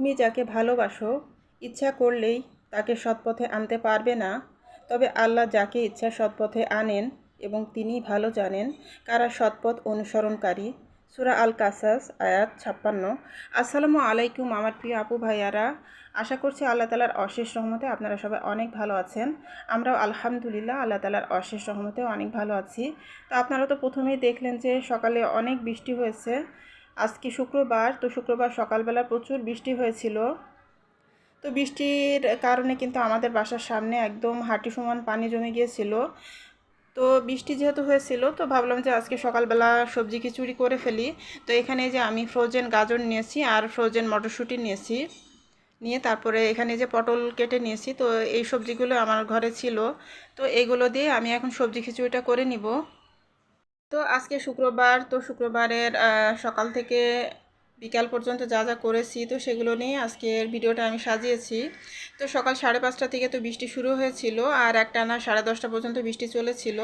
তুমি যাকে ভালোবাসো, ইচ্ছা করলেই তাকে সৎপথে আনতে পারবে না। তবে আল্লাহ যাকে ইচ্ছা সৎপথে আনেন এবং তিনি ভালো জানেন কারা সৎপথ অনুসরণকারী। সুরা আল কাসাস আয়াত ছাপ্পান্ন। আসসালামু আলাইকুম আমার প্রিয় আপু ভাইয়ারা। আশা করছি আল্লাহ তালার অশেষ রহমতে আপনারা সবাই অনেক ভালো আছেন। আমরাও আলহামদুলিল্লাহ আল্লাহ তালার অশেষ রহমতে অনেক ভালো আছি। তো আপনারা তো প্রথমেই দেখলেন যে সকালে অনেক বৃষ্টি হয়েছে। আজকে শুক্রবার, তো শুক্রবার সকালবেলা প্রচুর বৃষ্টি হয়েছিল। তো বৃষ্টির কারণে কিন্তু আমাদের বাসার সামনে একদম হাঁটি সমান পানি জমে গিয়েছিল। তো বৃষ্টি যেহেতু হয়েছিল, তো ভাবলাম যে আজকে সকালবেলা সবজি খিচুড়ি করে ফেলি। তো এখানে যে আমি ফ্রোজেন গাজর নিয়েছি আর ফ্রোজেন মটরশুঁটি নিয়েছি। নিয়ে তারপরে এখানে যে পটল কেটে নিয়েছি, তো এই সবজিগুলো আমার ঘরে ছিল। তো এইগুলো দিয়ে আমি এখন সবজি খিচুড়িটা করে নিব। তো আজকে শুক্রবার, তো শুক্রবারের সকাল থেকে বিকাল পর্যন্ত যা যা করেছি, তো সেগুলো নিয়ে আজকের ভিডিওটা আমি সাজিয়েছি। তো সকাল সাড়ে পাঁচটা থেকে তো বৃষ্টি শুরু হয়েছিল আর একটা না সাড়ে দশটা পর্যন্ত বৃষ্টি চলেছিল।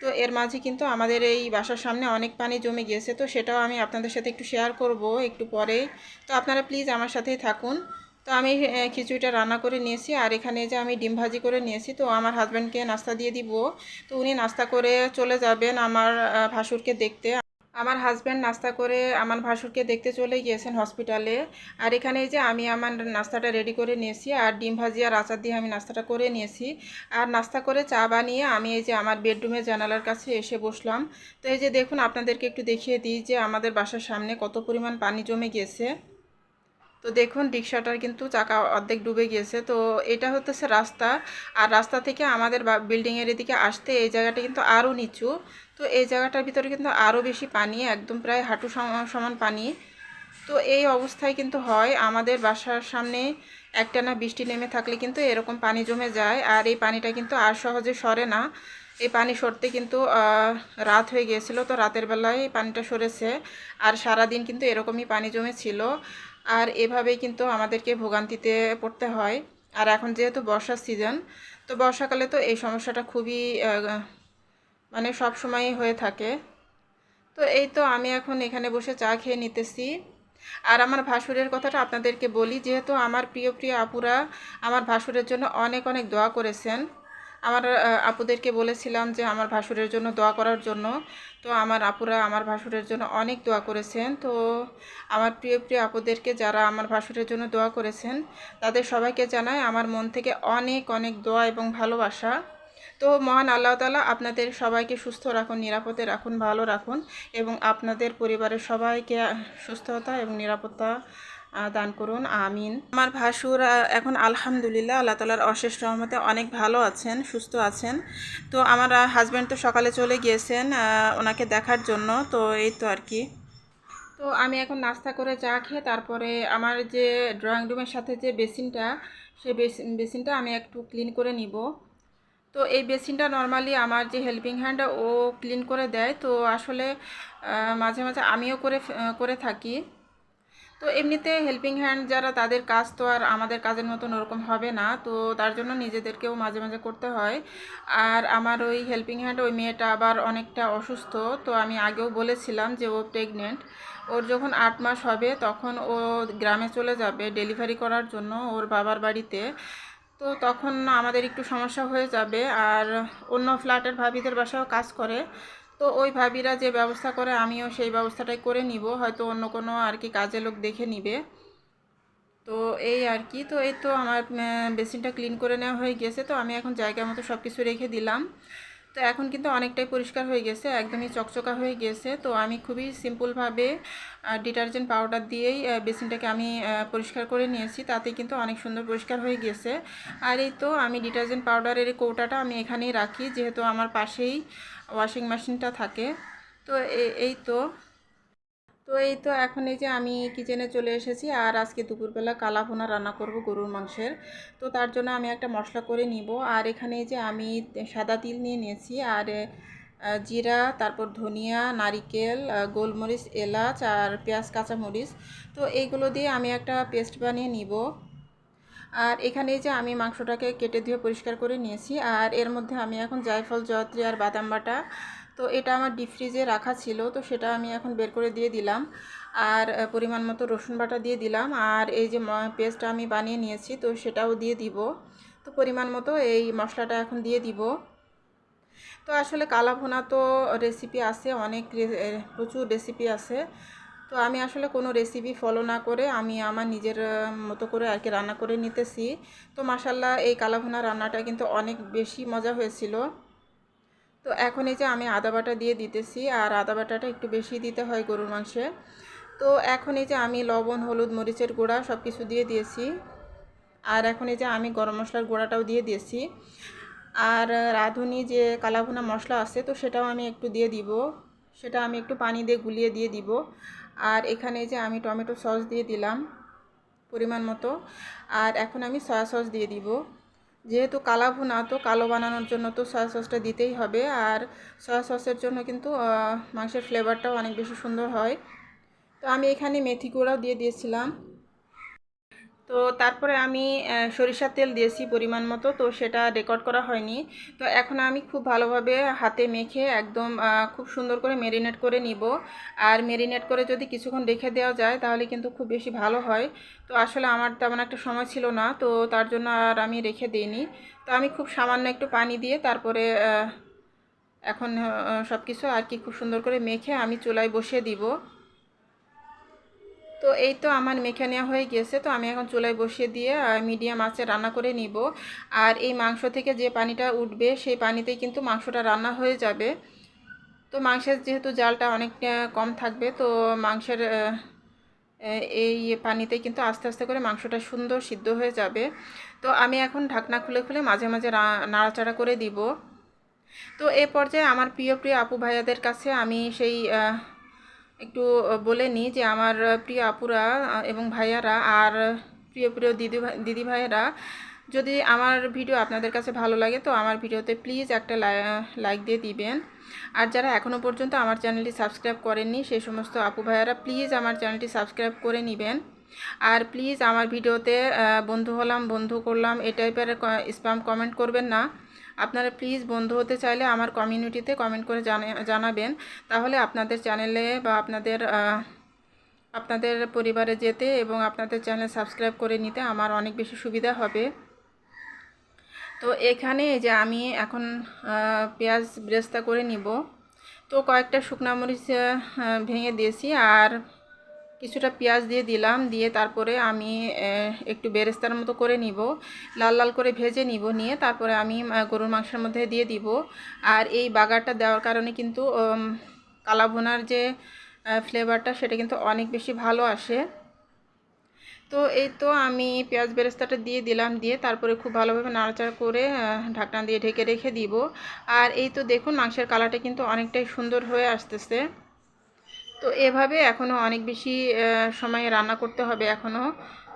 তো এর মাঝে কিন্তু আমাদের এই বাসার সামনে অনেক পানি জমে গিয়েছে, তো সেটাও আমি আপনাদের সাথে একটু শেয়ার করব একটু পরে তো আপনারা প্লিজ আমার সাথেই থাকুন। তো আমি খিচুড়িটা রান্না করে নিয়েছি আর এখানে যে আমি ডিম ভাজি করে নিয়েছি, তো আমার হাজব্যান্ডকে নাস্তা দিয়ে দিব। তো উনি নাস্তা করে চলে যাবেন আমার ভাসুরকে দেখতে। আমার হাজব্যান্ড নাস্তা করে আমার ভাসুরকে দেখতে চলে গিয়েছেন হসপিটালে আর এখানে যে আমি আমার নাস্তাটা রেডি করে নিয়েছি আর ডিম ভাজি আর আচার দিয়ে আমি নাস্তাটা করে নিয়েছি। আর নাস্তা করে চা বানিয়ে আমি এই যে আমার বেডরুমের জানালার কাছে এসে বসলাম। তো এই যে দেখুন, আপনাদেরকে একটু দেখিয়ে দিই যে আমাদের বাসার সামনে কত পরিমাণ পানি জমে গিয়েছে। তো দেখুন রিক্সাটার কিন্তু চাকা অর্ধেক ডুবে গিয়েছে। তো এটা হতেছে রাস্তা। আর রাস্তা থেকে আমাদের বিল্ডিংয়ের এদিকে আসতে এই জায়গাটা কিন্তু আরও নিচু। তো এই জায়গাটার ভিতরে কিন্তু আরও বেশি পানি, একদম প্রায় হাঁটু সমান পানি। তো এই অবস্থায় কিন্তু হয়। আমাদের বাসার সামনে একটানা বৃষ্টি নেমে থাকলে কিন্তু এরকম পানি জমে যায়। আর এই পানিটা কিন্তু আর সহজে সরে না। এই পানি সরতে কিন্তু রাত হয়ে গিয়েছিল। তো রাতের বেলায় পানিটা সরেছে। আর সারা দিন কিন্তু এরকমই পানি জমেছিল। আর এভাবেই কিন্তু আমাদেরকে ভোগান্তিতে পড়তে হয়। আর এখন যেহেতু বর্ষার সিজন তো বর্ষাকালে তো এই সমস্যাটা খুবই মানে সব সময়ই হয়ে থাকে। তো এই তো আমি এখন এখানে বসে চা খেয়ে নিতেছি। আর আমার ভাসুরের কথাটা আপনাদেরকে বলি, যেহেতু আমার প্রিয় প্রিয় আপুরা আমার ভাসুরের জন্য অনেক অনেক দোয়া করেছেন। আমার আপুদেরকে বলেছিলাম যে আমার ভাসুরের জন্য দোয়া করার জন্য। তো আমার আপুরা আমার ভাসুরের জন্য অনেক দোয়া করেছেন। তো আমার প্রিয় প্রিয় আপুদেরকে যারা আমার ভাসুরের জন্য দোয়া করেছেন, তাদের সবাইকে জানাই আমার মন থেকে অনেক অনেক দোয়া এবং ভালোবাসা। তো মহান আল্লাহ তালা আপনাদের সবাইকে সুস্থ রাখুন, নিরাপদে রাখুন, ভালো রাখুন এবং আপনাদের পরিবারের সবাইকে সুস্থতা এবং নিরাপত্তা দান করুন, আমিন। আমার ভাসুর এখন আলহামদুলিল্লাহ, আল্লাহ তালার অশেষ রহমতে অনেক ভালো আছেন, সুস্থ আছেন। তো আমার হাজব্যান্ড তো সকালে চলে গিয়েছেন ওনাকে দেখার জন্য, তো এই তো আর কি। তো আমি এখন নাস্তা করে চা খেয়ে তারপরে আমার যে ড্রয়িং রুমের সাথে যে বেসিনটা সেই বেসিনটা আমি একটু ক্লিন করে নিব। তো এই বেসিনটা নর্মালি আমার যে হেল্পিং হ্যান্ড ও ক্লিন করে দেয়। তো আসলে মাঝে মাঝে আমিও করে করে থাকি। তো এমনিতে হেল্পিং হ্যান্ড যারা তাদের কাজ তো আর আমাদের কাজের মতন ওরকম হবে না, তো তার জন্য নিজেদেরকেও মাঝে মাঝে করতে হয়। আর আমার ওই হেল্পিং হ্যান্ড ওই মেয়েটা আবার অনেকটা অসুস্থ, তো আমি আগেও বলেছিলাম যে ও প্রেগনেন্ট ওর যখন আট মাস হবে তখন ও গ্রামে চলে যাবে ডেলিভারি করার জন্য ওর বাবার বাড়িতে। তো তখন আমাদের একটু সমস্যা হয়ে যাবে, আর অন্য ফ্ল্যাটের ভাবিদের বাসাও কাজ করে। তো ওই ভাবিরা যে ব্যবস্থা করে, আমিও সেই ব্যবস্থাটাই করে নিব। হয়তো অন্য কোনো আর কি কাজে লোক দেখে নিবে। তো এই আর কি। তো এই তো আমার বেসিনটা ক্লিন করে নেওয়া হয়ে গেছে। তো আমি এখন জায়গা মতো সব কিছু রেখে দিলাম। তো এখন কিন্তু অনেকটাই পরিষ্কার হয়ে গেছে, একদমই চকচকা হয়ে গেছে। তো আমি খুবই সিম্পলভাবে ডিটারজেন্ট পাউডার দিয়েই বেসিনটাকে আমি পরিষ্কার করে নিয়েছি। তাতে কিন্তু অনেক সুন্দর পরিষ্কার হয়ে গেছে। আর এই তো আমি ডিটারজেন্ট পাউডারের কৌটাটা আমি এখানেই রাখি, যেহেতু আমার পাশেই ওয়াশিং মেশিনটা থাকে। তো এই তো তো এই তো এখন এই যে আমি কিচেনে চলে এসেছি আর আজকে দুপুরবেলা কালাভুনা রান্না করব গরুর মাংসের। তো তার জন্য আমি একটা মশলা করে নিব। আর এখানে যে আমি সাদা তিল নিয়ে নিয়েছি। আর জিরা, তারপর ধনিয়া, নারিকেল গোলমরিচ, এলাচ আর পেঁয়াজ, কাঁচামরিচ। তো এইগুলো দিয়ে আমি একটা পেস্ট বানিয়ে নিব। আর এখানে যে আমি মাংসটাকে কেটে ধুয়ে পরিষ্কার করে নিয়েছি। আর এর মধ্যে আমি এখন জায়ফল, জয়ত্রী আর বাদাম বাটা তো এটা আমার ডিপ ফ্রিজে রাখা ছিল, তো সেটা আমি এখন বের করে দিয়ে দিলাম। আর পরিমাণ মতো রসুন বাটা দিয়ে দিলাম। আর এই যে পেস্টটা আমি বানিয়ে নিয়েছি, তো সেটাও দিয়ে দিব। তো পরিমাণ মতো এই মশলাটা এখন দিয়ে দিব। তো আসলে কালাভুনা তো রেসিপি আছে, অনেক প্রচুর রেসিপি আছে। তো আমি আসলে কোনো রেসিপি ফলো না করে আমি আমার নিজের মতো করে আর কি রান্না করে নিতেছি। তো মাসাল্লাহ এই কালাভুনা রান্নাটা কিন্তু অনেক বেশি মজা হয়েছিল। তো এখন এই যে আমি আদা বাটা দিয়ে দিতেছি, আর আদা বাটাটা একটু বেশি দিতে হয় গরুর মাংসে। তো এখন এই যে আমি লবণ, হলুদ, মরিচের গুঁড়া সব কিছু দিয়ে দিয়েছি। আর এখন এই যে আমি গরম মশলার গুঁড়াটাও দিয়ে দিয়েছি। আর রাঁধুনি যে কালাভুনা মশলা আছে, তো সেটাও আমি একটু দিয়ে দিব। সেটা আমি একটু পানি দিয়ে গুলিয়ে দিয়ে দিব। আর এখানে যে আমি টমেটো সস দিয়ে দিলাম পরিমাণ মতো। আর এখন আমি সয়া সস দিয়ে দিব। যেহেতু কালা ভুনা তো কালো বানানোর জন্য তো সয়া সসটা দিতেই হবে। আর সয়া সসের জন্য কিন্তু মাংসের ফ্লেভারটাও অনেক বেশি সুন্দর হয়। তো আমি এখানে মেথি গুঁড়াও দিয়ে দিয়েছিলাম। তো তারপরে আমি সরিষার তেল দিয়েছি পরিমাণ মতো, তো সেটা রেকর্ড করা হয়নি। তো এখন আমি খুব ভালোভাবে হাতে মেখে একদম খুব সুন্দর করে মেরিনেট করে নিব। আর মেরিনেট করে যদি কিছুক্ষণ রেখে দেওয়া যায়, তাহলে কিন্তু খুব বেশি ভালো হয়। তো আসলে আমার তেমন একটা সময় ছিল না, তো তার জন্য আর আমি রেখে দিইনি। তো আমি খুব সামান্য একটু পানি দিয়ে তারপরে এখন সব কিছু আর কি খুব সুন্দর করে মেখে আমি চুলায় বসিয়ে দিব। তো এই তো আমার মেখে নেওয়া হয়ে গেছে। তো আমি এখন চুলায় বসিয়ে দিয়ে মিডিয়াম আঁচে রান্না করে নিব। আর এই মাংস থেকে যে পানিটা উঠবে, সেই পানিতেই কিন্তু মাংসটা রান্না হয়ে যাবে। তো মাংসের যেহেতু জালটা অনেকটা কম থাকবে, তো মাংসের এই পানিতে কিন্তু আস্তে আস্তে করে মাংসটা সুন্দর সিদ্ধ হয়ে যাবে। তো আমি এখন ঢাকনা খুলে খুলে মাঝে মাঝে নাড়াচাড়া করে দিব। তো এ পর্যায়ে আমার প্রিয় প্রিয় আপু ভাইয়াদের কাছে আমি সেই একটু বলে নিই যে আমার প্রিয় আপুরা এবং ভাইয়ারা আর প্রিয় প্রিয় দিদি দিদি ভাইয়েরা, যদি আমার ভিডিও আপনাদের কাছে ভালো লাগে তো আমার ভিডিওতে প্লিজ একটা লাইক দিয়ে দিবেন। আর যারা এখনও পর্যন্ত আমার চ্যানেলটি সাবস্ক্রাইব করেননি সেই সমস্ত আপু ভাইয়ারা প্লিজ আমার চ্যানেলটি সাবস্ক্রাইব করে নেবেন। আর প্লিজ আমার ভিডিওতে বন্ধু হলাম, বন্ধু করলাম এই টাইপের স্প্যাম কমেন্ট করবেন না। আপনারা প্লিজ বন্ধু হতে চাইলে আমার কমিউনিটিতে কমেন্ট করে জানা- জানাবেন। তাহলে আপনাদের চ্যানেলে বা আপনাদের আপনাদের পরিবারে যেতে এবং আপনাদের চ্যানেল সাবস্ক্রাইব করে নিতে আমার অনেক বেশি সুবিধা হবে। তো এখানে যে আমি এখন পেঁয়াজ ব্রেস্তা করে নিব। তো কয়েকটা শুকনা মরিচ ভেঙে দিয়েছি আর কিছুটা পেঁয়াজ দিয়ে দিলাম দিয়ে তারপরে আমি একটু বেরেস্তার মতো করে নিব। লাল লাল করে ভেজে নিব নিয়ে তারপরে আমি গরুর মাংসের মধ্যে দিয়ে দিব। আর এই বাগারটা দেওয়ার কারণে কিন্তু উম, কালাভুনার যে ফ্লেভারটা সেটা কিন্তু অনেক বেশি ভালো আসে। তো এই তো আমি পেঁয়াজ বেরেস্তাটা দিয়ে দিলাম দিয়ে তারপরে খুব ভালোভাবে নাড়াচাড়া করে ঢাকনা দিয়ে ঢেকে রেখে দিব। আর এই তো দেখুন মাংসের কালারটা কিন্তু অনেকটাই সুন্দর হয়ে আসতেছে। তো এভাবে এখনও অনেক বেশি সময় রান্না করতে হবে এখনও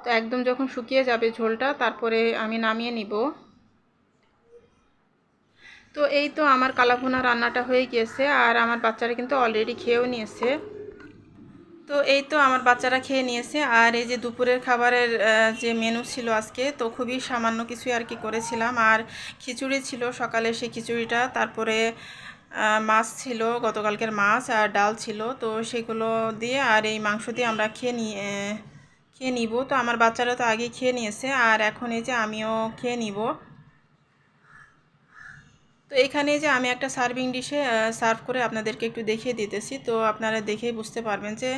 তো একদম যখন শুকিয়ে যাবে ঝোলটা, তারপরে আমি নামিয়ে নিব। তো এই তো আমার কালাভুনা রান্নাটা হয়ে গিয়েছে, আর আমার বাচ্চারা কিন্তু অলরেডি খেয়েও নিয়েছে। তো এই তো আমার বাচ্চারা খেয়ে নিয়েছে, আর এই যে দুপুরের খাবারের যে মেনু ছিল আজকে, তো খুবই সামান্য কিছুই আর কি করেছিলাম। আর খিচুড়ি ছিল সকালে সেই খিচুড়িটা, তারপরে মাছ ছিল, গতকালকের মাছ আর ডাল ছিল। তো সেগুলো দিয়ে আর এই মাংস দিয়ে আমরা খেয়ে নিয়ে খেয়ে নিব। তো আমার বাচ্চারা তো আগে খেয়ে নিয়েছে। আর এখন এই যে আমিও খেয়ে নিব। তো এখানে যে আমি একটা সার্ভিং ডিশে সার্ভ করে আপনাদেরকে একটু দেখিয়ে দিতেছি। তো আপনারা দেখেই বুঝতে পারবেন যে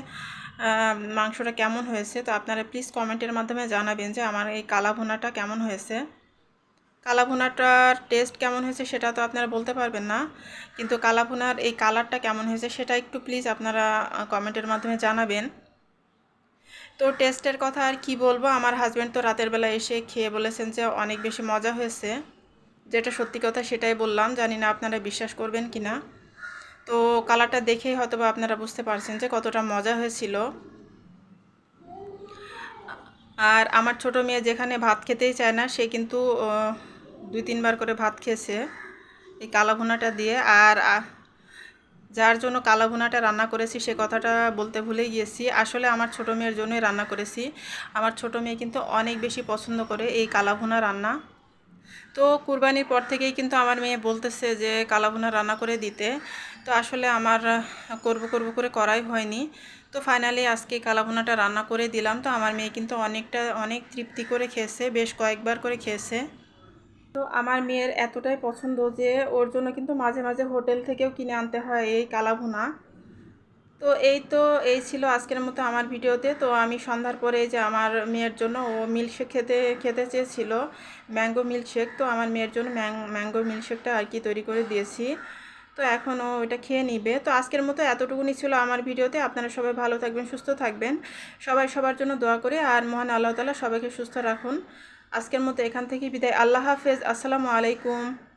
মাংসটা কেমন হয়েছে। তো আপনারা প্লিজ কমেন্টের মাধ্যমে জানাবেন যে আমার এই কালা ভুনাটা কেমন হয়েছে। কালা ভুনাটার টেস্ট কেমন হয়েছে সেটা তো আপনারা বলতে পারবেন না। কিন্তু কালা ভুনার এই কালারটা কেমন হয়েছে সেটা একটু প্লিজ আপনারা কমেন্টের মাধ্যমে জানাবেন। তো টেস্টের কথা আর কি বলব, আমার হাজব্যান্ড তো রাতের বেলা এসে খেয়ে বলেছেন যে অনেক বেশি মজা হয়েছে। যেটা সত্যি কথা সেটাই বললাম, জানি না আপনারা বিশ্বাস করবেন কি না। তো কালারটা দেখেই হয়তো আপনারা বুঝতে পারছেন যে কতটা মজা হয়েছিল। আর আমার ছোট মেয়ে যেখানে ভাত খেতেই চায় না, সে কিন্তু দুই তিনবার করে ভাত খেয়েছে এই কালা ভুনাটা দিয়ে। আর যার জন্য কালা ভুনাটা রান্না করেছি সে কথাটা বলতে ভুলে গিয়েছি। আসলে আমার ছোট মেয়ের জন্যই রান্না করেছি। আমার ছোট মেয়ে কিন্তু অনেক বেশি পছন্দ করে এই কালা ভুনা রান্না। তো কুরবানির পর থেকেই কিন্তু আমার মেয়ে বলতেছে যে কালাভুনা রান্না করে দিতে। তো আসলে আমার করব করব করে করাই হয়নি। তো ফাইনালি আজকে কালাভুনাটা রান্না করে দিলাম। তো আমার মেয়ে কিন্তু অনেকটা, অনেক তৃপ্তি করে খেয়েছে, বেশ কয়েকবার করে খেয়েছে। তো আমার মেয়ের এতটাই পছন্দ যে ওর জন্য কিন্তু মাঝে মাঝে হোটেল থেকেও কিনে আনতে হয় এই কালাভুনা। তো এই তো, এই ছিল আজকের মতো আমার ভিডিওতে। তো আমি সন্ধ্যার পরে যে আমার মেয়ের জন্য ও মিল্কশেক খেতে খেতে চেয়েছিল, ম্যাঙ্গো মিল্কশেক, তো আমার মেয়ের জন্য ম্যাঙ্গো মিল্কশেকটা আর কি তৈরি করে দিয়েছি। তো এখন ও এটা খেয়ে নিবে। তো আজকের মতো এতটুকুনি ছিল আমার ভিডিওতে। আপনারা সবাই ভালো থাকবেন, সুস্থ থাকবেন। সবাই সবার জন্য দোয়া করে। আর মহান আল্লাহ তালা সবাইকে সুস্থ রাখুন। আজকের মতো এখান থেকে বিদায়। আল্লাহ হাফেজ। আসসালামু আলাইকুম।